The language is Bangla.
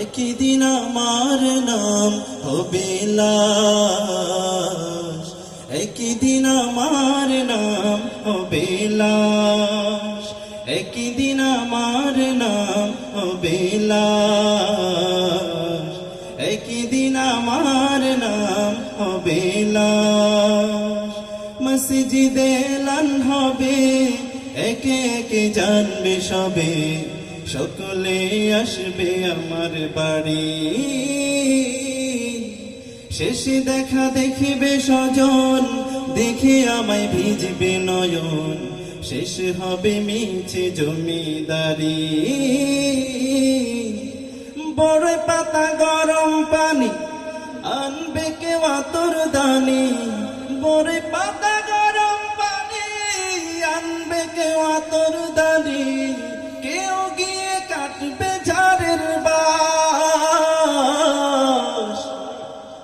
একই দিন আমার নাম হবে লাশ। একই আমার নাম হবে লাশ। একই আমার নাম হবে লাশ। একই আমার নাম হবে লাশ। মসজিদে লান হবে, একে একে জানবে সবে। সকলে আসবে আমার বাড়ি। শেষে দেখা দেখিবে স্বজন, দেখে আমায় ভিজবে নয়ন। শেষ হবে মিছে জমিদারি। বড় পাতা গরম পানি, আনবে কেউ আতর দানি। বড় পাতা গরম